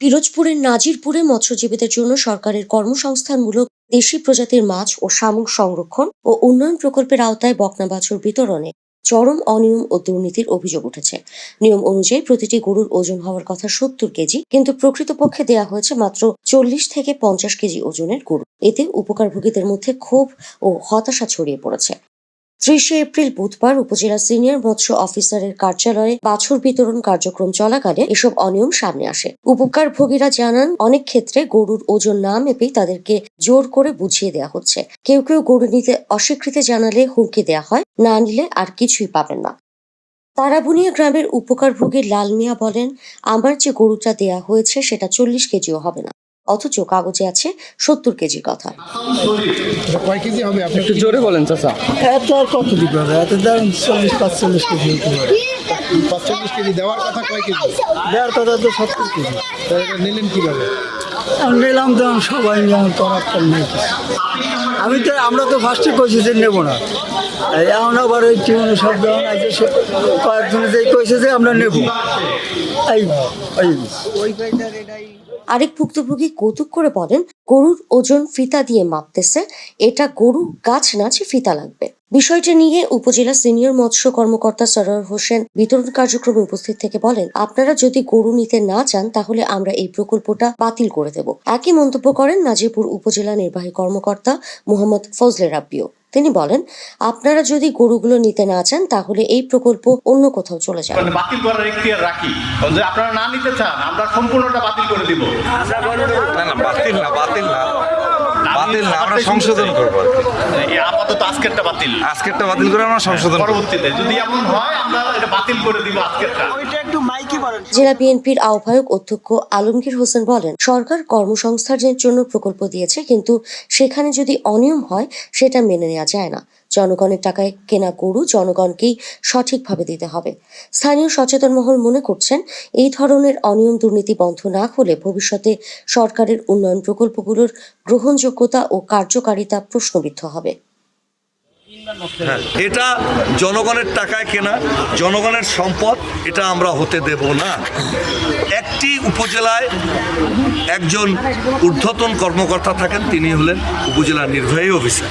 পিরোজপুরের নাজিরপুরে মৎস্যজীবীদের জন্য সরকারের কর্মসংস্থানমূলক দেশি প্রজাতির মাছ ও শামুক সংরক্ষণ ও উন্নয়ন প্রকল্পের আওতায় বকনা বাছুর বিতরণে চরম অনিয়ম ও দুর্নীতির অভিযোগ উঠেছে। নিয়ম অনুযায়ী প্রতিটি গরুর ওজন হওয়ার কথা সত্তর কেজি, কিন্তু প্রকৃতপক্ষে দেয়া হয়েছে মাত্র চল্লিশ থেকে পঞ্চাশ কেজি ওজনের গরু। এতে উপকারভোগীদের মধ্যে ক্ষোভ ও হতাশা ছড়িয়ে পড়েছে। ত্রিশে এপ্রিল বুধবার উপজেলা সিনিয়র মৎস্য অফিসারের কার্যালয়ে বাছুর বিতরণ কার্যক্রম চলাকালে এসব অনিয়ম সামনে আসে। উপকারভোগীরা জানান, অনেক ক্ষেত্রে গরুর ওজন না মেপেই তাদেরকে জোর করে বুঝিয়ে দেওয়া হচ্ছে। কেউ কেউ গরু নিতে অস্বীকৃতি জানালে হুমকি দেওয়া হয়, না নিলে আর কিছুই পাবেন না। তারাবুনিয়া গ্রামের উপকারভোগী লাল মিয়া বলেন, আমার যে গরুটা দেয়া হয়েছে সেটা চল্লিশ কেজিও হবে না। অথচ কাগজে আছে সত্তর কেজির কথা। কয় কেজি হবে আপনি একটু জোরে বলেন চাচা। এত আর কত দিতে হবে? এত দাম চল্লিশ পাঁচচল্লিশ কেজি হতে পারে। পাঁচচল্লিশ কেজি দেওয়ার কথা কয় কেজি? দেওয়ার কথা তো সত্তর কেজি। নিলেন কীভাবে? নিলাম তো সবাই করার নাই আমি তো আমরা তো ফার্স্টে কইছি যে নেব না। এই এখন আবার ওই টিউনে সব যখন আছে সে কয়েকজনে যে কইছে যে আমরা নেব। এই এই। ওই আরেক ভুক্তভোগী কৌতুক করে বলেন, গরুর ওজন ফিতা দিয়ে মাপতেছে। এটা গরু গাছ নাচে ফিতা লাগবে। বিষয়টি নিয়ে উপজেলা সিনিয়র মৎস্য কর্মকর্তা সরোয়ার হোসেন বিতরণ কার্যক্রমে উপস্থিত থেকে বলেন আপনারা যদি গরু নিতে না চান তাহলে আমরা এই প্রকল্পটা বাতিল করে দেব। একই মন্তব্য করেন নাজিরপুর উপজেলা নির্বাহী কর্মকর্তা মোহাম্মদ ফজলে রাব্বিও। তিনি বলেন আপনারা যদি গরুগুলো নিতে না চান তাহলে এই প্রকল্প অন্য কোথাও চলে যাবে। মানে বাতিল করার এখতিয়ার রাখি। যদি আপনারা না নিতে চান আমরা সম্পূর্ণটা বাতিল করে দিব। না না বাতিল না বাতিল না। বাতিল না আমরা সংশোধন করব আপাতত আজকেরটা বাতিল। আজকেরটা বাতিল করে আমরা সংশোধন পরবর্তীতে যদি এমন হয় আমরা এটা বাতিল করে দিব আজকেরটা। জেলা বিএনপির আহ্বায়ক অধ্যক্ষ আলমগীর হোসেন বলেন সরকার কর্মসংস্থানের জন্য প্রকল্প দিয়েছে কিন্তু সেখানে যদি অনিয়ম হয় সেটা মেনে নেওয়া যায় না। জনগণের টাকায় কেনা গরু জনগণকেই সঠিকভাবে দিতে হবে। স্থানীয় সচেতন মহল মনে করছেন এই ধরনের অনিয়ম দুর্নীতি বন্ধ না হলে ভবিষ্যতে সরকারের উন্নয়ন প্রকল্পগুলোর গ্রহণযোগ্যতা ও কার্যকারিতা প্রশ্নবিদ্ধ হবে। হ্যাঁ, এটা জনগণের টাকায় কেনা জনগণের সম্পদ এটা আমরা হতে দেব না। একটি উপজেলায় একজন ঊর্ধ্বতন কর্মকর্তা থাকেন তিনি হলেন উপজেলা নির্বাহী অফিসার।